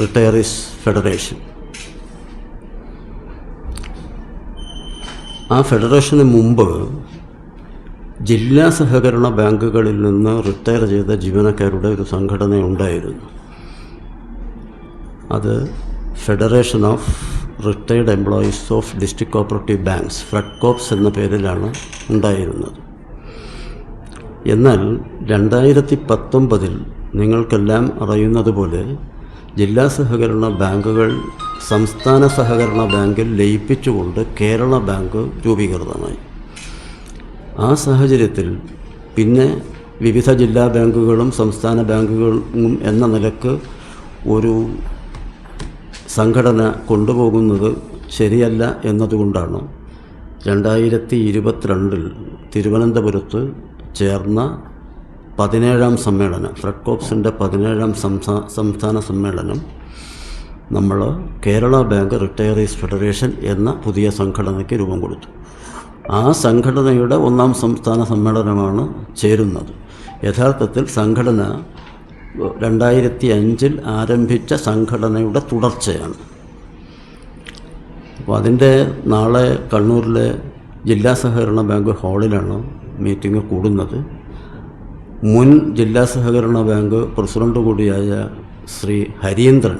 Retirees federation. ആ ഫെഡറേഷന് മുമ്പ് ജില്ലാ സഹകരണ ബാങ്കുകളിൽ നിന്ന് റിട്ടയർ ചെയ്ത ജീവനക്കാരുടെ ഒരു സംഘടന ഉണ്ടായിരുന്നു. അത് federation of retired employees of district cooperative banks Fredcops എന്ന പേരിലാണ് ഉണ്ടായിരുന്നത്. എന്നാൽ രണ്ടായിരത്തി പത്തൊമ്പതിൽ നിങ്ങൾക്കെല്ലാം അറിയുന്നതുപോലെ ജില്ലാ സഹകരണ ബാങ്കുകൾ സംസ്ഥാന സഹകരണ ബാങ്കിൽ ലയിപ്പിച്ചുകൊണ്ട് കേരള ബാങ്ക് രൂപീകൃതമായി. ആ സാഹചര്യത്തിൽ പിന്നെ വിവിധ ജില്ലാ ബാങ്കുകളും സംസ്ഥാന ബാങ്കുകളും എന്ന നിലയ്ക്ക് ഒരു സംഘടന കൊണ്ടുപോകുന്നത് ശരിയല്ല എന്നതുകൊണ്ടാണ് രണ്ടായിരത്തി ഇരുപത്തിരണ്ടിൽ തിരുവനന്തപുരത്ത് ചേർന്ന പതിനേഴാം സമ്മേളനം ഫ്രെഡ്കോപ്സിന്റെ പതിനേഴാം സംസ്ഥാ സംസ്ഥാന സമ്മേളനം നമ്മൾ കേരള ബാങ്ക് റിട്ടയറീസ് ഫെഡറേഷൻ എന്ന പുതിയ സംഘടനയ്ക്ക് രൂപം കൊടുത്തു. ആ സംഘടനയുടെ ഒന്നാം സംസ്ഥാന സമ്മേളനമാണ് ചേരുന്നത്. യഥാർത്ഥത്തിൽ സംഘടന രണ്ടായിരത്തി അഞ്ചിൽ ആരംഭിച്ച സംഘടനയുടെ തുടർച്ചയാണ്. അപ്പോൾ അതിന്റെ നാളെ കണ്ണൂരിലെ ജില്ലാ സഹകരണ ബാങ്ക് ഹാളിലാണ് മീറ്റിംഗ് കൂടുന്നത്. മുൻ ജില്ലാ സഹകരണ ബാങ്ക് പ്രസിഡന്റ് കൂടിയായ ശ്രീ ഹരീന്ദ്രൻ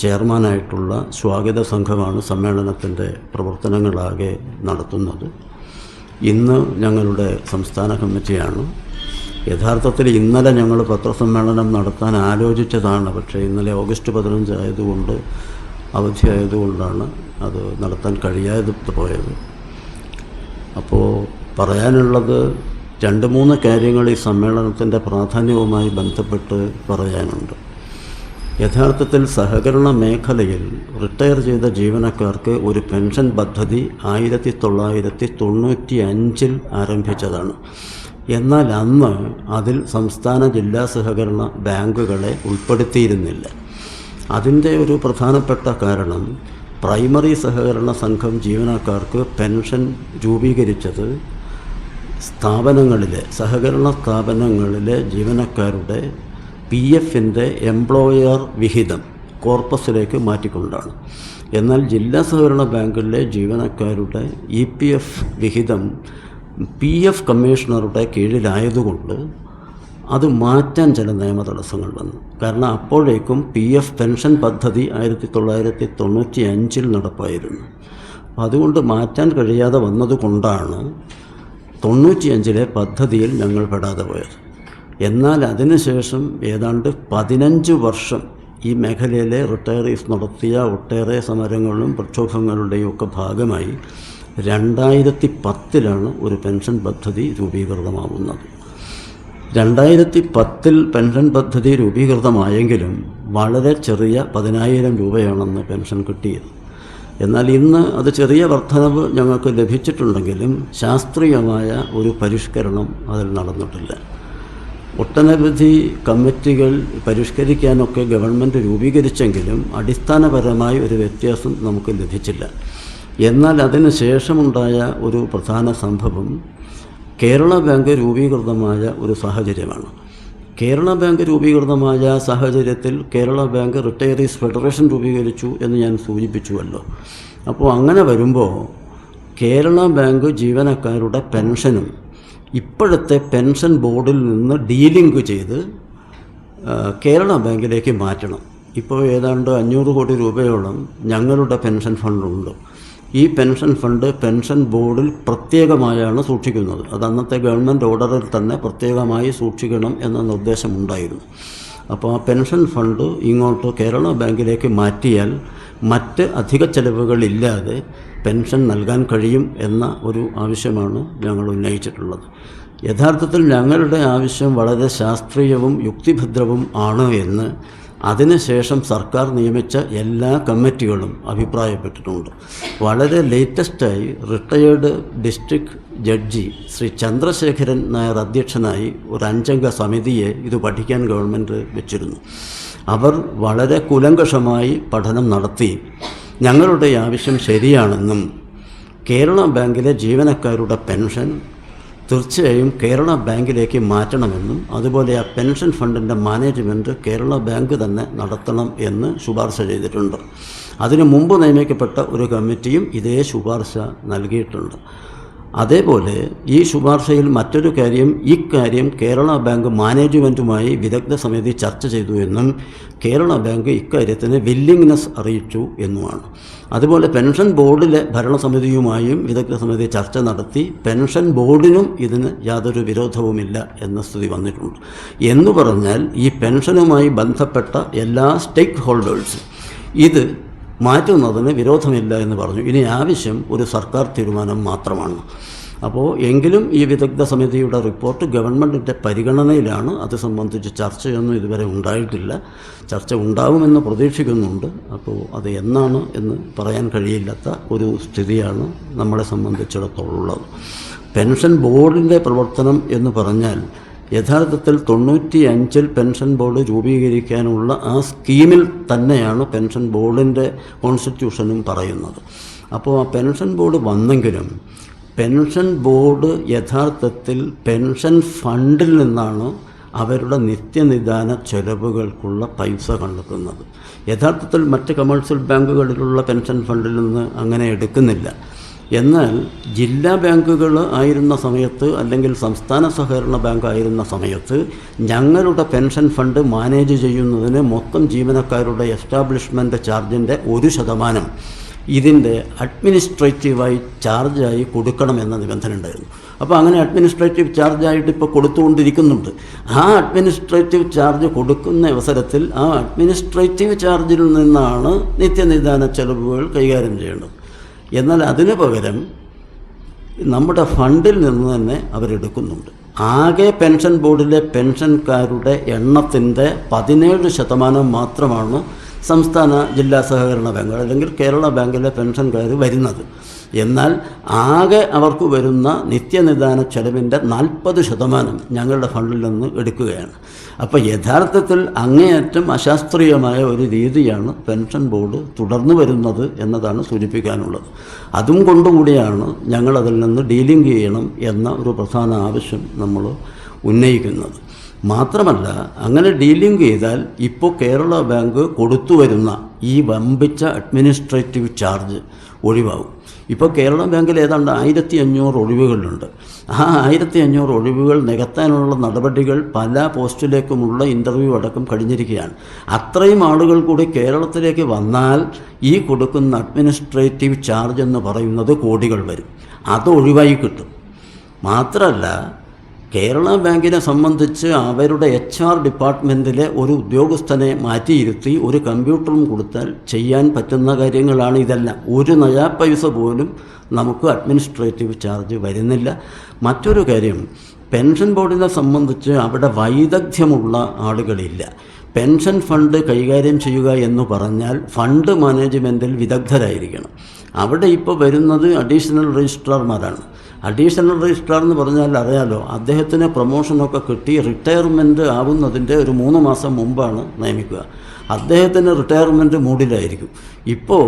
ചെയർമാനായിട്ടുള്ള സ്വാഗത സംഘമാണ് സമ്മേളനത്തിന്റെ പ്രവർത്തനങ്ങളാകെ നടത്തുന്നത്. ഇന്ന് ഞങ്ങളുടെ സംസ്ഥാന കമ്മിറ്റിയാണ്. യഥാർത്ഥത്തിൽ ഇന്നലെ ഞങ്ങൾ പത്രസമ്മേളനം നടത്താൻ ആലോചിച്ചതാണ്. പക്ഷേ ഇന്നലെ ഓഗസ്റ്റ് പതിനഞ്ച് ആയതുകൊണ്ട് അവധി ആയതുകൊണ്ടാണ് അത് നടത്താൻ കഴിയാതെ പോയത്. അപ്പോൾ പറയാനുള്ളത് രണ്ട് മൂന്ന് കാര്യങ്ങൾ ഈ സമ്മേളനത്തിന്റെ പ്രാധാന്യവുമായി ബന്ധപ്പെട്ട് പറയാനുണ്ട്. യഥാർത്ഥത്തിൽ സഹകരണ മേഖലയിൽ റിട്ടയർ ചെയ്ത ജീവനക്കാർക്ക് ഒരു പെൻഷൻ പദ്ധതി ആയിരത്തി തൊള്ളായിരത്തി തൊണ്ണൂറ്റി അഞ്ചിൽ ആരംഭിച്ചതാണ്. എന്നാൽ അന്ന് അതിൽ സംസ്ഥാന ജില്ലാ സഹകരണ ബാങ്കുകളെ ഉൾപ്പെടുത്തിയിരുന്നില്ല. അതിന്റെ ഒരു പ്രധാനപ്പെട്ട കാരണം പ്രൈമറി സഹകരണ സംഘം ജീവനക്കാർക്ക് പെൻഷൻ രൂപീകരിച്ചത് സ്ഥാപനങ്ങളിലെ സഹകരണ സ്ഥാപനങ്ങളിലെ ജീവനക്കാരുടെ പി എഫിന്റെ എംപ്ലോയർ വിഹിതം കോർപ്പസിലേക്ക് മാറ്റിക്കൊണ്ടാണ്. എന്നാൽ ജില്ലാ സഹകരണ ബാങ്കിലെ ജീവനക്കാരുടെ ഇ പി എഫ് വിഹിതം പി എഫ് കമ്മീഷണറുടെ കീഴിലായതുകൊണ്ട് അത് മാറ്റാൻ ചില നിയമ തടസ്സങ്ങൾ വന്നു. കാരണം അപ്പോഴേക്കും പി എഫ് പെൻഷൻ പദ്ധതി ആയിരത്തി തൊള്ളായിരത്തി തൊണ്ണൂറ്റി അഞ്ചിൽ നടപ്പായിരുന്നു അതുകൊണ്ട് മാറ്റാൻ കഴിയാതെ വന്നതുകൊണ്ടാണ് തൊണ്ണൂറ്റിയഞ്ചിലെ പദ്ധതിയിൽ ഞങ്ങൾ പെടാതെ പോയത്. എന്നാൽ അതിനുശേഷം ഏതാണ്ട് പതിനഞ്ച് വർഷം ഈ മേഖലയിലെ റിട്ടയറീസ് നടത്തിയ ഒട്ടേറെ സമരങ്ങളും പ്രക്ഷോഭങ്ങളുടെയും ഒക്കെ ഭാഗമായി രണ്ടായിരത്തി പത്തിലാണ് ഒരു പെൻഷൻ പദ്ധതി രൂപീകൃതമാവുന്നത്. രണ്ടായിരത്തി പത്തിൽ പെൻഷൻ പദ്ധതി രൂപീകൃതമായെങ്കിലും വളരെ ചെറിയ പതിനായിരം രൂപയാണെന്ന് പെൻഷൻ കിട്ടിയത്. എന്നാൽ ഇന്ന് അത് ചെറിയ വർധനവ് ഞങ്ങൾക്ക് ലഭിച്ചിട്ടുണ്ടെങ്കിലും ശാസ്ത്രീയമായ ഒരു പരിഷ്കരണം അതിൽ നടന്നിട്ടില്ല. ഒട്ടനവധി കമ്മിറ്റികൾ പരിഷ്കരിക്കാനൊക്കെ ഗവൺമെന്റ് രൂപീകരിച്ചെങ്കിലും അടിസ്ഥാനപരമായി ഒരു വ്യത്യാസം നമുക്ക് ലഭിച്ചില്ല. എന്നാൽ അതിന് ശേഷമുണ്ടായ ഒരു പ്രധാന സംഭവം കേരള ബാങ്ക് രൂപീകൃതമായ ഒരു സാഹചര്യമാണ്. കേരള ബാങ്ക് രൂപീകൃതമായ സാഹചര്യത്തിൽ കേരള ബാങ്ക് റിട്ടയറീസ് ഫെഡറേഷൻ രൂപീകരിച്ചു എന്ന് ഞാൻ സൂചിപ്പിച്ചുവല്ലോ. അപ്പോൾ അങ്ങനെ വരുമ്പോൾ കേരള ബാങ്ക് ജീവനക്കാരുടെ പെൻഷനും ഇപ്പോഴത്തെ പെൻഷൻ ബോർഡിൽ നിന്ന് ഡീലിങ്ക് ചെയ്ത് കേരള ബാങ്കിലേക്ക് മാറ്റണം. ഇപ്പോൾ ഏതാണ്ട് അഞ്ഞൂറ് കോടി രൂപയോളം ഞങ്ങളുടെ പെൻഷൻ ഫണ്ടുണ്ട്. ഈ പെൻഷൻ ഫണ്ട് പെൻഷൻ ബോർഡിൽ പ്രത്യേകമായാണ് സൂക്ഷിക്കുന്നത്. അത് അന്നത്തെ ഗവൺമെന്റ് ഓർഡറിൽ തന്നെ പ്രത്യേകമായി സൂക്ഷിക്കണം എന്ന നിർദ്ദേശമുണ്ടായിരുന്നു. അപ്പോൾ ആ പെൻഷൻ ഫണ്ട് ഇങ്ങോട്ട് കേരള ബാങ്കിലേക്ക് മാറ്റിയാൽ മറ്റ് അധിക ചെലവുകളില്ലാതെ പെൻഷൻ നൽകാൻ കഴിയും എന്ന ഒരു ആവശ്യമാണ് ഞങ്ങൾ ഉന്നയിച്ചിട്ടുള്ളത്. യഥാർത്ഥത്തിൽ ഞങ്ങളുടെ ആവശ്യം വളരെ ശാസ്ത്രീയവും യുക്തിഭദ്രവും ആണ് എന്ന് അതിനുശേഷം സർക്കാർ നിയമിച്ച എല്ലാ കമ്മിറ്റികളും അഭിപ്രായപ്പെട്ടിട്ടുണ്ട്. വളരെ ലേറ്റസ്റ്റായി retired district judge Shri Chandrasekharan Nair അധ്യക്ഷനായി ഒരു അഞ്ചംഗ സമിതിയെ ഇത് പഠിക്കാൻ ഗവൺമെന്റ് വെച്ചിരുന്നു. അവർ വളരെ കുലങ്കഷമായി പഠനം നടത്തി. ഞങ്ങളുടെ ആവശ്യം ശരിയാണെന്നും കേരള ബാങ്കിലെ ജീവനക്കാരുടെ പെൻഷൻ തീർച്ചയായും കേരള ബാങ്കിലേക്ക് മാറ്റണമെന്നും അതുപോലെ ആ പെൻഷൻ ഫണ്ടിന്റെ മാനേജ്മെന്റ് കേരള ബാങ്ക് തന്നെ നടത്തണം എന്ന് ശുപാർശ ചെയ്തിട്ടുണ്ട്. അതിനു മുമ്പ് നിയമിക്കപ്പെട്ട ഒരു കമ്മിറ്റിയും ഇതേ ശുപാർശ നൽകിയിട്ടുണ്ട്. അതേപോലെ ഈ ശുപാർശയിൽ മറ്റൊരു കാര്യം ഇക്കാര്യം കേരള ബാങ്ക് മാനേജ്മെന്റുമായി വിദഗ്ധ സമിതി ചർച്ച ചെയ്തു എന്നും കേരള ബാങ്ക് ഇക്കാര്യത്തിന് വില്ലിങ്നെസ് അറിയിച്ചു എന്നുമാണ്. അതുപോലെ പെൻഷൻ ബോർഡിലെ ഭരണസമിതിയുമായും വിദഗ്ധ സമിതി ചർച്ച നടത്തി പെൻഷൻ ബോർഡിനും ഇതിന് യാതൊരു വിരോധവുമില്ല എന്ന സ്ഥിതി വന്നിട്ടുണ്ട്. എന്ന് പറഞ്ഞാൽ ഈ പെൻഷനുമായി ബന്ധപ്പെട്ട എല്ലാ സ്റ്റേക്ക് ഹോൾഡേഴ്സും ഇത് മാറ്റുന്നതിന് വിരോധമില്ല എന്ന് പറഞ്ഞു. ഇനി ആവശ്യം ഒരു സർക്കാർ തീരുമാനം മാത്രമാണ്. അപ്പോൾ എങ്കിലും ഈ വിദഗ്ധ സമിതിയുടെ റിപ്പോർട്ട് ഗവൺമെന്റിന്റെ പരിഗണനയിലാണ്. അത് സംബന്ധിച്ച് ചർച്ചയൊന്നും ഇതുവരെ ഉണ്ടായിട്ടില്ല. ചർച്ച ഉണ്ടാകുമെന്ന് പ്രതീക്ഷിക്കുന്നുണ്ട്. അപ്പോൾ അത് എന്നാണ് എന്ന് പറയാൻ കഴിയില്ലാത്ത ഒരു സ്ഥിതിയാണ് നമ്മളെ സംബന്ധിച്ചിടത്തോളം ഉള്ളത്. പെൻഷൻ ബോർഡിന്റെ പ്രവർത്തനം എന്ന് പറഞ്ഞാൽ യഥാർത്ഥത്തിൽ തൊണ്ണൂറ്റി അഞ്ചിൽ പെൻഷൻ ബോർഡ് രൂപീകരിക്കാനുള്ള ആ സ്കീമിൽ തന്നെയാണ് പെൻഷൻ ബോർഡിന്റെ കോൺസ്റ്റിറ്റ്യൂഷനും പറയുന്നത്. അപ്പോൾ ആ പെൻഷൻ ബോർഡ് വന്നെങ്കിലും പെൻഷൻ ബോർഡ് യഥാർത്ഥത്തിൽ പെൻഷൻ ഫണ്ടിൽ നിന്നാണ് അവരുടെ നിത്യനിദാന ചെലവുകൾക്കുള്ള പൈസ കണ്ടെത്തുന്നത്. യഥാർത്ഥത്തിൽ മറ്റ് കമേഴ്സ്യൽ ബാങ്കുകളിലുള്ള പെൻഷൻ ഫണ്ടിൽ നിന്ന് അങ്ങനെ എടുക്കുന്നില്ല. എന്നാൽ ജില്ലാ ബാങ്കുകൾ ആയിരുന്ന സമയത്ത് അല്ലെങ്കിൽ സംസ്ഥാന സഹകരണ ബാങ്ക് ആയിരുന്ന സമയത്ത് ഞങ്ങളുടെ പെൻഷൻ ഫണ്ട് മാനേജ് ചെയ്യുന്നതിന് മൊത്തം ജീവനക്കാരുടെ എസ്റ്റാബ്ലിഷ്മെന്റ് ചാർജിന്റെ ഒരു ശതമാനം ഇതിന്റെ അഡ്മിനിസ്ട്രേറ്റീവായി ചാർജായി കൊടുക്കണമെന്ന നിബന്ധന ഉണ്ടായിരുന്നു. അപ്പോൾ അങ്ങനെ അഡ്മിനിസ്ട്രേറ്റീവ് ചാർജായിട്ട് ഇപ്പോൾ കൊടുത്തുകൊണ്ടിരിക്കുന്നുണ്ട്. ആ അഡ്മിനിസ്ട്രേറ്റീവ് ചാർജ് കൊടുക്കുന്ന അവസരത്തിൽ ആ അഡ്മിനിസ്ട്രേറ്റീവ് ചാർജിൽ നിന്നാണ് നിത്യനിദാന ചെലവുകൾ കൈകാര്യം ചെയ്യേണ്ടത്. എന്നാൽ അതിന് പകരം നമ്മുടെ ഫണ്ടിൽ നിന്ന് തന്നെ അവരെടുക്കുന്നുണ്ട്. ആകെ പെൻഷൻ ബോർഡിലെ പെൻഷൻകാരുടെ എണ്ണത്തിന്റെ പതിനേഴ് ശതമാനം മാത്രമാണ് സംസ്ഥാന ജില്ലാ സഹകരണ ബാങ്കുകൾ അല്ലെങ്കിൽ കേരള ബാങ്കിലെ പെൻഷൻകാർ വരുന്നത്. എന്നാൽ ആകെ അവർക്ക് വരുന്ന നിത്യനിദാന ചെലവിന്റെ നാൽപ്പത് ശതമാനം ഞങ്ങളുടെ ഫണ്ടിൽ നിന്ന് എടുക്കുകയാണ്. അപ്പോൾ യഥാർത്ഥത്തിൽ അങ്ങേയറ്റം അശാസ്ത്രീയമായ ഒരു രീതിയാണ് പെൻഷൻ ബോർഡ് തുടർന്നു വരുന്നത് എന്നതാണ് സൂചിപ്പിക്കാനുള്ളത്. അതും കൊണ്ടുകൂടിയാണ് ഞങ്ങളതിൽ നിന്ന് ഡീലിംഗ് ചെയ്യണം എന്ന ഒരു പ്രധാന ആവശ്യം നമ്മൾ ഉന്നയിക്കുന്നത്. മാത്രമല്ല അങ്ങനെ ഡീലിംഗ് ചെയ്താൽ ഇപ്പോൾ കേരള ബാങ്ക് കൊടുത്തു വരുന്ന ഈ വമ്പിച്ച അഡ്മിനിസ്ട്രേറ്റീവ് ചാർജ് ഒഴിവാകും. ഇപ്പോൾ കേരള ബാങ്കിൽ ഏതാണ്ട് ആയിരത്തി അഞ്ഞൂറ് ഒഴിവുകളുണ്ട്. ആ ആയിരത്തി അഞ്ഞൂറ് ഒഴിവുകൾ നികത്താനുള്ള നടപടികൾ പല പോസ്റ്റിലേക്കുമുള്ള ഇന്റർവ്യൂ അടക്കം കഴിഞ്ഞിരിക്കുകയാണ്. അത്രയും ആളുകൾ കൂടി കേരളത്തിലേക്ക് വന്നാൽ ഈ കൊടുക്കുന്ന അഡ്മിനിസ്ട്രേറ്റീവ് ചാർജ് എന്ന് പറയുന്നത് കോടികൾ വരും. അത് ഒഴിവായി കിട്ടും. മാത്രമല്ല കേരള ബാങ്കിനെ സംബന്ധിച്ച് അവരുടെ എച്ച് ആർ ഡിപ്പാർട്ട്മെന്റിലെ ഒരു ഉദ്യോഗസ്ഥനെ മാറ്റിയിരുത്തി ഒരു കമ്പ്യൂട്ടറും കൊടുത്താൽ ചെയ്യാൻ പറ്റുന്ന കാര്യങ്ങളാണ് ഇതെല്ലാം. ഒരു നയാ പൈസ പോലും നമുക്ക് അഡ്മിനിസ്ട്രേറ്റീവ് ചാർജ് വരുന്നില്ല. മറ്റൊരു കാര്യം പെൻഷൻ ബോർഡിനെ സംബന്ധിച്ച് അവിടെ വൈദഗ്ധ്യമുള്ള ആളുകളില്ല. പെൻഷൻ ഫണ്ട് കൈകാര്യം ചെയ്യുക എന്ന് പറഞ്ഞാൽ ഫണ്ട് മാനേജ്മെന്റിൽ വിദഗ്ധരായിരിക്കണം. അവിടെ ഇപ്പോൾ വരുന്നത് അഡീഷണൽ രജിസ്ട്രാർമാരാണ്. അഡീഷണൽ രജിസ്ട്രാർ എന്ന് പറഞ്ഞാൽ അറിയാലോ അദ്ദേഹത്തിന് പ്രൊമോഷനൊക്കെ കിട്ടി റിട്ടയർമെന്റ് ആവുന്നതിന്റെ ഒരു മൂന്ന് മാസം മുമ്പാണ് നിയമിക്കുക. അദ്ദേഹത്തിന് റിട്ടയർമെന്റ് മൂഡിലായിരിക്കും ഇപ്പോൾ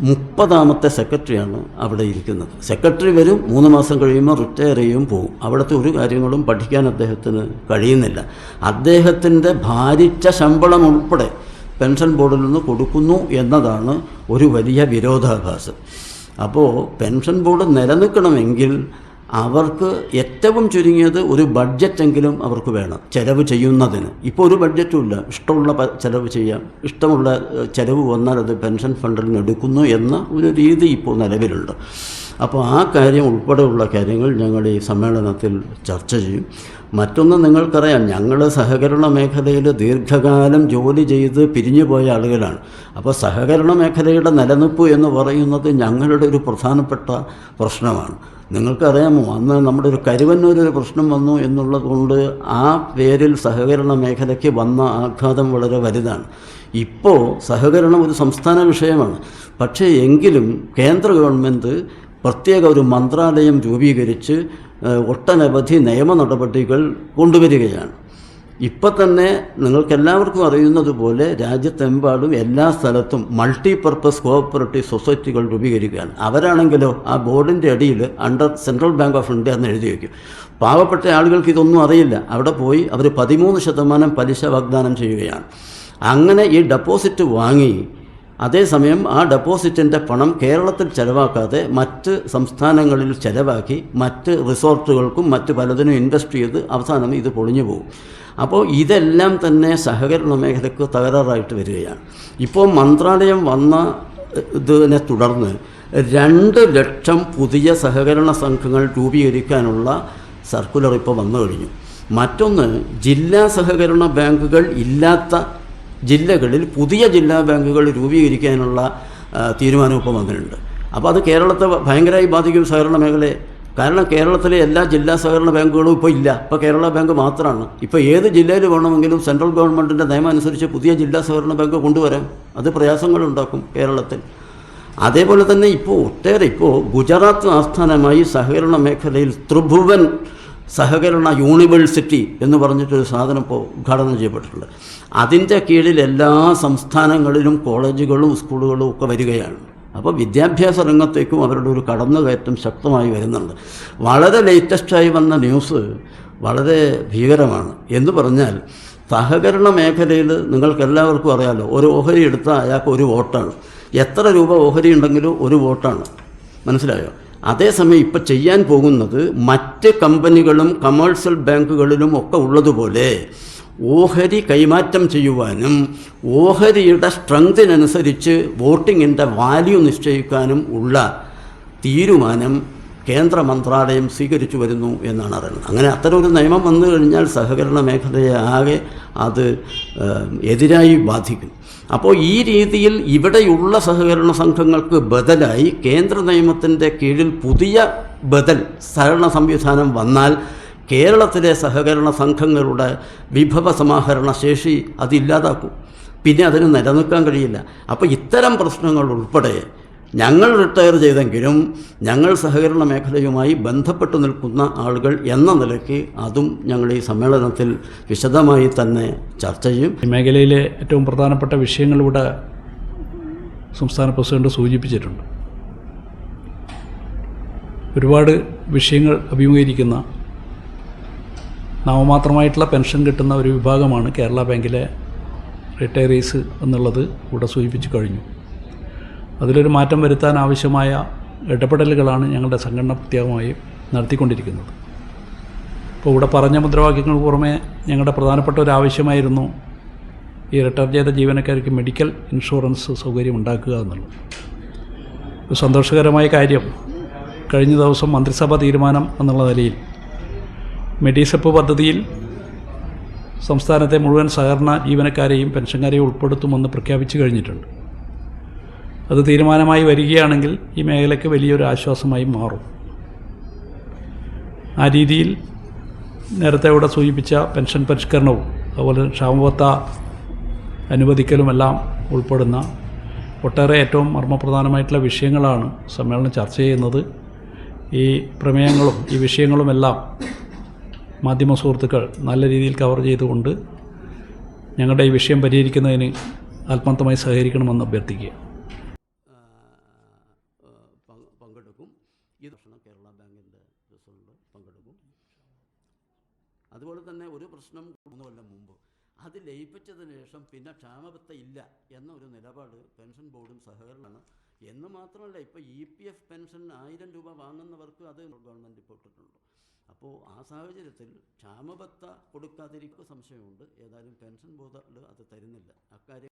മുപ്പതാമത്തെ സെക്രട്ടറിയാണ് അവിടെ ഇരിക്കുന്നത്. സെക്രട്ടറി വരും മൂന്ന് മാസം കഴിയുമ്പോൾ റിട്ടയർ ചെയ്യും പോകും അവിടുത്തെ ഒരു കാര്യങ്ങളും പഠിക്കാൻ അദ്ദേഹത്തിന് കഴിയുന്നില്ല. അദ്ദേഹത്തിന്റെ ഭാരിച്ച ശമ്പളം ഉൾപ്പെടെ പെൻഷൻ ബോർഡിൽ നിന്ന് കൊടുക്കുന്നു എന്നതാണ് ഒരു വലിയ വിരോധാഭാസം. അപ്പോൾ പെൻഷൻ ബോർഡ് നിലനിൽക്കണമെങ്കിൽ അവർക്ക് ഏറ്റവും ചുരുങ്ങിയത് ഒരു ബഡ്ജറ്റെങ്കിലും അവർക്ക് വേണം ചിലവ് ചെയ്യുന്നതിന്. ഇപ്പോൾ ഒരു ബഡ്ജറ്റും ഇല്ല ഇഷ്ടമുള്ള ചെലവ് ചെയ്യാം. ഇഷ്ടമുള്ള ചിലവ് വന്നാൽ അത് പെൻഷൻ ഫണ്ടിൽ നിന്ന് എടുക്കുന്നു എന്ന ഒരു രീതി ഇപ്പോൾ നിലവിലുണ്ട്. അപ്പോൾ ആ കാര്യം ഉൾപ്പെടെയുള്ള കാര്യങ്ങൾ ഞങ്ങൾ ഈ സമ്മേളനത്തിൽ ചർച്ച ചെയ്യും. മറ്റൊന്ന് നിങ്ങൾക്കറിയാം ഞങ്ങൾ സഹകരണ മേഖലയിൽ ദീർഘകാലം ജോലി ചെയ്ത് പിരിഞ്ഞു പോയ ആളുകളാണ്. അപ്പോൾ സഹകരണ മേഖലയുടെ നിലനിൽപ്പ് എന്ന് പറയുന്നത് ഞങ്ങളുടെ ഒരു പ്രധാനപ്പെട്ട പ്രശ്നമാണ്. നിങ്ങൾക്കറിയാമോ അന്ന് നമ്മുടെ ഒരു കരുവന്നൂർ ഒരു പ്രശ്നം വന്നു എന്നുള്ളത് കൊണ്ട് ആ പേരിൽ സഹകരണ മേഖലയ്ക്ക് വന്ന ആഘാതം വളരെ വലുതാണ്. ഇപ്പോൾ സഹകരണം ഒരു സംസ്ഥാന വിഷയമാണ്. പക്ഷേ എങ്കിലും കേന്ദ്ര ഗവൺമെന്റ് പ്രത്യേക ഒരു മന്ത്രാലയം രൂപീകരിച്ച് ഒട്ടനവധി നിയമ നടപടികൾ കൊണ്ടുവരികയാണ്. ഇപ്പം തന്നെ നിങ്ങൾക്കെല്ലാവർക്കും അറിയുന്നത് പോലെ രാജ്യത്തെമ്പാടും എല്ലാ സ്ഥലത്തും മൾട്ടി പർപ്പസ് കോഓപ്പറേറ്റീവ് സൊസൈറ്റികൾ രൂപീകരിക്കുകയാണ്. അവരാണെങ്കിലോ ആ ബോർഡിന്റെ അടിയിൽ under central bank of India എന്ന് എഴുതി വയ്ക്കും. പാവപ്പെട്ട ആളുകൾക്ക് ഇതൊന്നും അറിയില്ല. അവിടെ പോയി അവർ പതിമൂന്ന് ശതമാനം പലിശ വാഗ്ദാനം ചെയ്യുകയാണ്. അങ്ങനെ ഈ ഡെപ്പോസിറ്റ് വാങ്ങി അതേസമയം ആ ഡെപ്പോസിറ്റിന്റെ പണം കേരളത്തിൽ ചെലവാക്കാതെ മറ്റ് സംസ്ഥാനങ്ങളിൽ ചെലവാക്കി മറ്റ് റിസോർട്ടുകൾക്കും മറ്റ് പലതിനും ഇൻവെസ്റ്റ് ചെയ്ത് അവസാനം ഇത് പൊളിഞ്ഞു പോകും. അപ്പോൾ ഇതെല്ലാം തന്നെ സഹകരണ മേഖലയ്ക്ക് തകരാറായിട്ട് വരികയാണ്. ഇപ്പോൾ മന്ത്രാലയം വന്ന ഇതിനെ തുടർന്ന് രണ്ട് ലക്ഷം പുതിയ സഹകരണ സംഘങ്ങൾ രൂപീകരിക്കാനുള്ള സർക്കുലർ ഇപ്പോൾ വന്നു കഴിഞ്ഞു. മറ്റൊന്ന് ജില്ലാ സഹകരണ ബാങ്കുകൾ ഇല്ലാത്ത ജില്ലകളിൽ പുതിയ ജില്ലാ ബാങ്കുകൾ രൂപീകരിക്കാനുള്ള തീരുമാനം ഇപ്പോൾ വന്നിട്ടുണ്ട്. അപ്പോൾ അത് കേരളത്തെ ഭയങ്കരമായി ബാധിക്കും സഹകരണ മേഖലയെ. കാരണം കേരളത്തിലെ എല്ലാ ജില്ലാ സഹകരണ ബാങ്കുകളും ഇപ്പോൾ ഇല്ല. ഇപ്പോൾ കേരള ബാങ്ക് മാത്രമാണ് ഇപ്പോൾ ഏത് ജില്ലയിൽ വേണമെങ്കിലും സെൻട്രൽ ഗവൺമെന്റിന്റെ നിയമം അനുസരിച്ച് പുതിയ ജില്ലാ സഹകരണ ബാങ്ക് കൊണ്ടുവരാം അത് പ്രയാസങ്ങളുണ്ടാക്കും കേരളത്തിൽ. അതേപോലെ തന്നെ ഇപ്പോൾ ഒട്ടേറെ ഇപ്പോൾ ഗുജറാത്ത് ആസ്ഥാനമായി സഹകരണ മേഖലയിൽ ത്രിഭുവൻ സഹകരണ യൂണിവേഴ്സിറ്റി എന്ന് പറഞ്ഞിട്ടൊരു സാധനം ഇപ്പോൾ ഉദ്ഘാടനം ചെയ്യപ്പെട്ടിട്ടുണ്ട്. അതിന്റെ കീഴിൽ എല്ലാ സംസ്ഥാനങ്ങളിലും കോളേജുകളും സ്കൂളുകളും ഒക്കെ വരികയാണ്. അപ്പോൾ വിദ്യാഭ്യാസ രംഗത്തേക്കും അവരുടെ ഒരു കടന്നുകയറ്റം ശക്തമായി വരുന്നുണ്ട്. വളരെ ലേറ്റസ്റ്റായി വന്ന ന്യൂസ് വളരെ ഭീകരമാണ്. എന്ന് പറഞ്ഞാൽ സഹകരണ മേഖലയിൽ നിങ്ങൾക്കെല്ലാവർക്കും അറിയാമല്ലോ ഒരു ഓഹരി എടുത്താൽ അയാൾക്ക് ഒരു വോട്ടാണ്. എത്ര രൂപ ഓഹരി ഉണ്ടെങ്കിലും ഒരു വോട്ടാണ്. മനസ്സിലായോ? അതേസമയം ഇപ്പം ചെയ്യാൻ പോകുന്നത് മറ്റ് കമ്പനികളും കമേഴ്സ്യൽ ബാങ്കുകളിലും ഒക്കെ ഉള്ളതുപോലെ ഓഹരി കൈമാറ്റം ചെയ്യുവാനും ഓഹരിയുടെ സ്ട്രെങ്തിനനുസരിച്ച് വോട്ടിങ്ങിന്റെ വാല്യൂ നിശ്ചയിക്കാനും ഉള്ള തീരുമാനം കേന്ദ്ര മന്ത്രാലയം സ്വീകരിച്ചു വരുന്നു എന്നാണ് അറിയുന്നത്. അങ്ങനെ അത്തരം ഒരു നിയമം വന്നു കഴിഞ്ഞാൽ സഹകരണ മേഖലയെ ആകെ അത് എതിരായി ബാധിക്കും. അപ്പോൾ ഈ രീതിയിൽ ഇവിടെയുള്ള സഹകരണ സംഘങ്ങൾക്ക് ബദലായി കേന്ദ്ര നിയമത്തിന്റെ കീഴിൽ പുതിയ ബദൽ സഹകരണ സംവിധാനം വന്നാൽ കേരളത്തിലെ സഹകരണ സംഘങ്ങളുടെ വിഭവ സമാഹരണ ശേഷി അതില്ലാതാക്കും പിന്നെ അതിന് നിലനിൽക്കാൻ കഴിയില്ല. അപ്പോൾ ഇത്തരം പ്രശ്നങ്ങൾ ഉൾപ്പെടെ ഞങ്ങൾ റിട്ടയർ ചെയ്തെങ്കിലും ഞങ്ങൾ സഹകരണ മേഖലയുമായി ബന്ധപ്പെട്ട് നിൽക്കുന്ന ആളുകൾ എന്ന നിലയ്ക്ക് അതും ഞങ്ങൾ ഈ സമ്മേളനത്തിൽ വിശദമായി തന്നെ ചർച്ച ചെയ്യും. ഈ മേഖലയിലെ ഏറ്റവും പ്രധാനപ്പെട്ട വിഷയങ്ങളിവിടെ സംസ്ഥാന പ്രസിഡന്റ് സൂചിപ്പിച്ചിട്ടുണ്ട്. ഒരുപാട് വിഷയങ്ങൾ അഭിമുഖീകരിക്കുന്ന നാമമാത്രമായിട്ടുള്ള പെൻഷൻ കിട്ടുന്ന ഒരു വിഭാഗമാണ് കേരള ബാങ്കിലെ റിട്ടയറീസ് എന്നുള്ളത് ഇവിടെ സൂചിപ്പിച്ചു കഴിഞ്ഞു. അതിലൊരു മാറ്റം വരുത്താൻ ആവശ്യമായ ഇടപെടലുകളാണ് ഞങ്ങളുടെ സംഘടന പ്രത്യേകമായി നടത്തിക്കൊണ്ടിരിക്കുന്നത്. ഇപ്പോൾ ഇവിടെ പറഞ്ഞ മുദ്രാവാക്യങ്ങൾ പുറമെ ഞങ്ങളുടെ പ്രധാനപ്പെട്ട ഒരു ആവശ്യമായിരുന്നു ഈ റിട്ടയർ ചെയ്ത ജീവനക്കാർക്ക് മെഡിക്കൽ ഇൻഷുറൻസ് സൗകര്യം ഉണ്ടാക്കുക എന്നുള്ളത്. ഒരു സന്തോഷകരമായ കാര്യം കഴിഞ്ഞ ദിവസം മന്ത്രിസഭാ തീരുമാനം എന്നുള്ള നിലയിൽ മെഡിസെപ്പ് പദ്ധതിയിൽ സംസ്ഥാനത്തെ മുഴുവൻ സഹകരണ ജീവനക്കാരെയും പെൻഷൻകാരെയും ഉൾപ്പെടുത്തുമെന്ന് പ്രഖ്യാപിച്ചു കഴിഞ്ഞിട്ടുണ്ട്. അത് തീരുമാനമായി വരികയാണെങ്കിൽ ഈ മേഖലയ്ക്ക് വലിയൊരു ആശ്വാസമായി മാറും. ആ രീതിയിൽ നേരത്തെ ഇവിടെ സൂചിപ്പിച്ച പെൻഷൻ പരിഷ്കരണവും അതുപോലെ ക്ഷാമബത്ത അനുവദിക്കലുമെല്ലാം ഉൾപ്പെടുന്ന ഒട്ടേറെ ഏറ്റവും മർമ്മപ്രധാനമായിട്ടുള്ള വിഷയങ്ങളാണ് സമ്മേളനം ചർച്ച ചെയ്യുന്നത്. ഈ പ്രമേയങ്ങളും ഈ വിഷയങ്ങളുമെല്ലാം മാധ്യമ സുഹൃത്തുക്കൾ നല്ല രീതിയിൽ കവർ ചെയ്തുകൊണ്ട് ഞങ്ങളുടെ ഈ വിഷയം പരിഹരിക്കുന്നതിന് ആത്മാർത്ഥമായി സഹകരിക്കണമെന്ന് അഭ്യർത്ഥിക്കുക പങ്ക് പങ്കെടുക്കും ഈ പ്രശ്നം കേരള ബാങ്കിന്റെ പങ്കെടുക്കും. അതുപോലെ തന്നെ ഒരു പ്രശ്നം മൂന്ന് കൊല്ലം മുമ്പ്. അത് ലയിപ്പിച്ചതിന് ശേഷം പിന്നെ ക്ഷാമബത്ത ഇല്ല എന്ന ഒരു നിലപാട് പെൻഷൻ ബോർഡും സഹകരണമാണ്. എന്ന് മാത്രമല്ല ഇപ്പോൾ ഇ പി എഫ് പെൻഷൻ ആയിരം രൂപ വാങ്ങുന്നവർക്ക് അത് ഗവൺമെന്റ് ഇപ്പോട്ടിട്ടുണ്ട് അപ്പോൾ ആ സാഹചര്യത്തിൽ ക്ഷാമബത്ത കൊടുക്കാതിരിക്കുക സംശയമുണ്ട്. ഏതായാലും പെൻഷൻ ബോർഡ് അത് തരുന്നില്ല. അക്കാര്യം